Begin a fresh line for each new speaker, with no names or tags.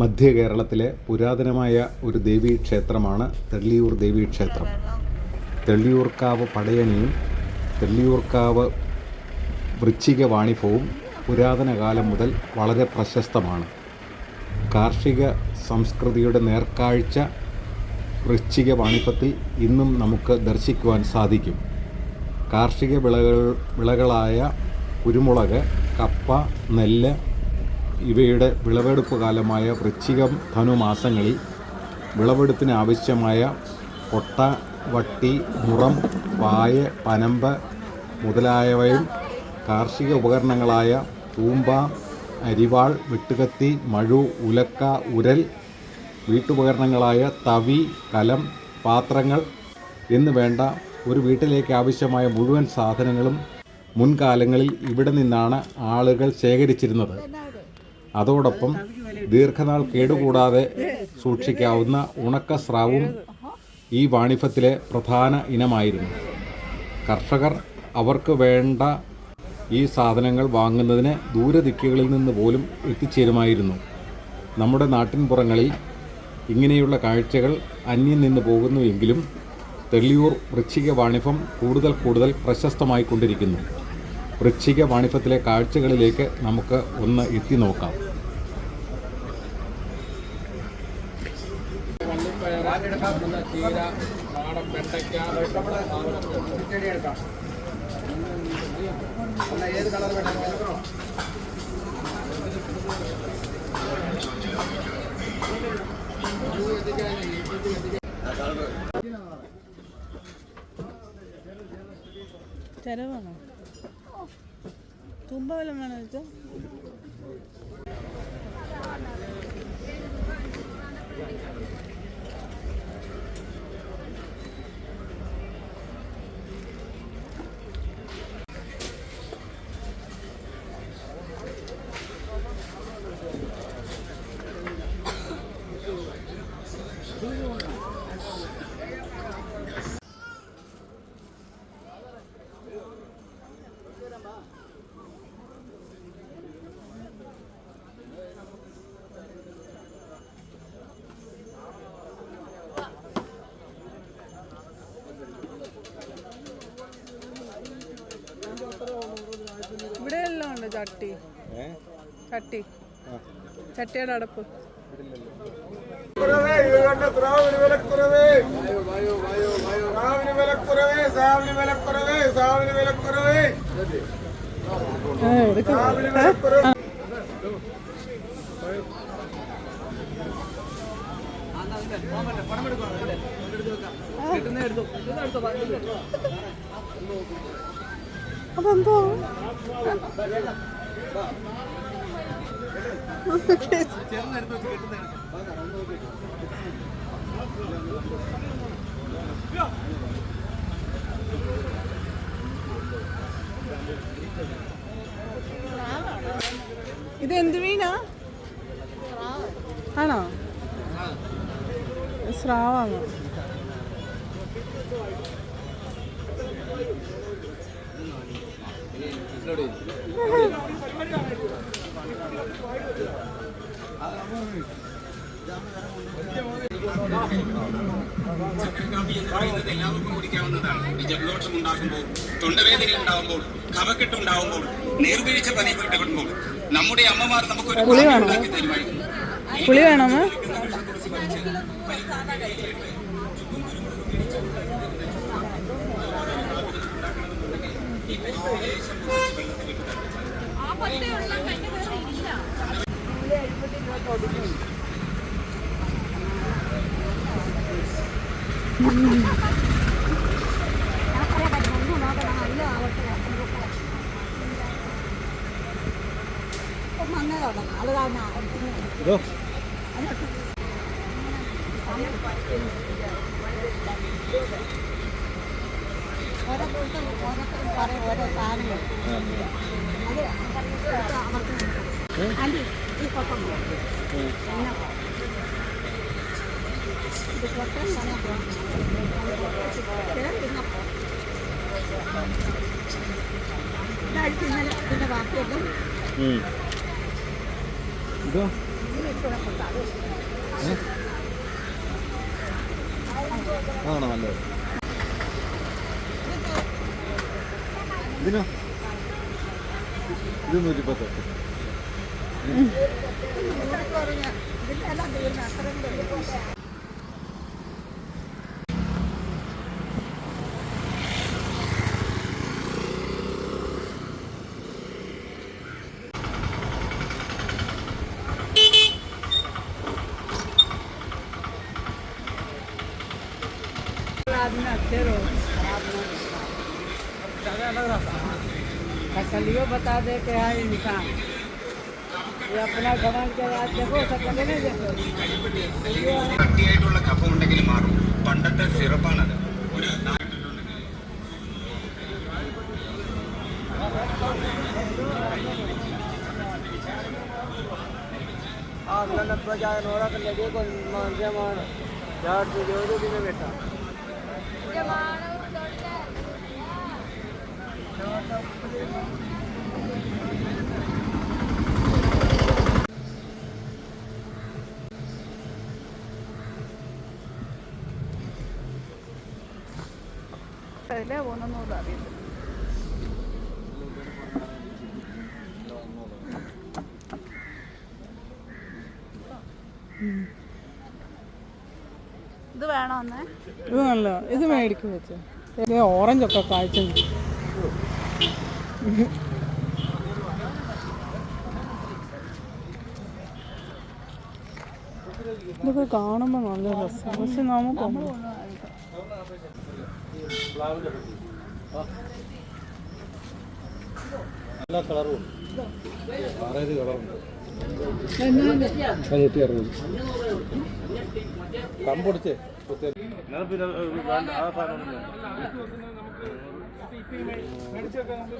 മധ്യ കേരളത്തിലെ പുരാതനമായ ഒരു ദേവീ ക്ഷേത്രമാണ് തെള്ളിയൂർ ദേവീ ക്ഷേത്രം. തെള്ളിയൂർക്കാവ് പടയണിയും തെള്ളിയൂർക്കാവ് വൃശ്ചിക വാണിഭവും പുരാതന കാലം മുതൽ വളരെ പ്രശസ്തമാണ്. കാർഷിക സംസ്കൃതിയുടെ നേർക്കാഴ്ച വൃശ്ചിക വാണിഭത്തിൽ ഇന്നും നമുക്ക് ദർശിക്കുവാൻ സാധിക്കും. കാർഷിക വിളകൾ വിളകളായ കുരുമുളക് കപ്പ നെല്ല് ഇവയുടെ വിളവെടുപ്പ് കാലമായ വൃശ്ചികം ധനു മാസങ്ങളിൽ വിളവെടുപ്പിന് ആവശ്യമായ കൊട്ട വട്ടി മുറം പായ പനമ്പ് മുതലായവയും കാർഷിക ഉപകരണങ്ങളായ തൂമ്പ അരിവാൾ വെട്ടുകത്തി മഴു ഉലക്ക ഉരൽ വീട്ടുപകരണങ്ങളായ തവി കലം പാത്രങ്ങൾ എന്ന് വേണ്ട ഒരു വീട്ടിലേക്ക് ആവശ്യമായ മുഴുവൻ സാധനങ്ങളും മുൻകാലങ്ങളിൽ ഇവിടെ നിന്നാണ് ആളുകൾ ശേഖരിച്ചിരുന്നത്. അതോടൊപ്പം ദീർഘനാൾ കേടുകൂടാതെ സൂക്ഷിക്കാവുന്ന ഉണക്ക സ്രാവും ഈ വാണിഭത്തിലെ പ്രധാന ഇനമായിരുന്നു. കർഷകർ അവർക്ക് വേണ്ട ഈ സാധനങ്ങൾ വാങ്ങുന്നതിന് ദൂരദിക്കുകളിൽ നിന്ന് പോലും എത്തിച്ചേരുമായിരുന്നു. നമ്മുടെ നാട്ടിൻപുറങ്ങളിൽ ഇങ്ങനെയുള്ള കാഴ്ചകൾ അന്യം നിന്ന് പോകുന്നു എങ്കിലും തെള്ളിയൂർ വൃശ്ചിക വാണിഭം കൂടുതൽ കൂടുതൽ പ്രശസ്തമായിക്കൊണ്ടിരിക്കുന്നു. വൃശ്ചിക വാണിഭത്തിലെ കാഴ്ചകളിലേക്ക് നമുക്ക് ഒന്ന് എത്തി നോക്കാം
പിന്നെ
ചെലവാണോ? തുമ്പ വല്ലതും വേണോ വെച്ചാൽ ഇവിടെ എല്ലാം ഉണ്ട് ചട്ടി ചട്ടി ചട്ടിയുടെ അടപ്പ്. അതെന്തോ? ഇത് എന്ത് മീനാ? ആണോ? സ്രാവാണോ?
കാപ്പി എന്ന് പറയുന്നത് എല്ലാവർക്കും കുടിക്കാവുന്നതാണ് ഈ ജലദോഷം ഉണ്ടാകുമ്പോൾ തൊണ്ടവേദന ഉണ്ടാകുമ്പോൾ കഫക്കെട്ട് ഉണ്ടാകുമ്പോൾ നീർവീഴ്ച പതിപ്പെടുമ്പോൾ നമ്മുടെ അമ്മമാർ നമുക്കൊരു
പുളി
കാപ്പി
വേണോ?
ഉണ്ടാക്കി തരുമായിരുന്നു
പുളി വേണമോ
ഇതോ
അതാണോ നല്ലത് ഇതിനോ ഇത് നൂറ്റിപ്പത്ത്
फसलियो बता दे के है इंसान। ये अपना गवन के बाद देखो सकते नहीं देखो
ನನ್ನ ಪ್ರಜಾ ನೋಡಕ್ಕೆ ಬೇಕು ಜಮಾನ ಯಾರ್ದು ಜೋರು ದಿನ ಬೇಟ ಜಮಾನ
അതിലേ പോകുന്നൊന്നും അറിയില്ല ഇത് വേണോ
ഇത് നല്ല ഇത് മേടിക്കും വെച്ച്. ഓറഞ്ച് ഒക്കെ കാഴ്ച ഇതൊക്കെ കാണുമ്പോൾ നല്ല രസം. പക്ഷെ നമുക്ക്
എല്ലാ കളറും ആറേഴ് കളറുണ്ട് നൂറ്റി അറുപത് കമ്പൊടിച്ചേ
മേടിച്ചൊക്കെ നമുക്ക്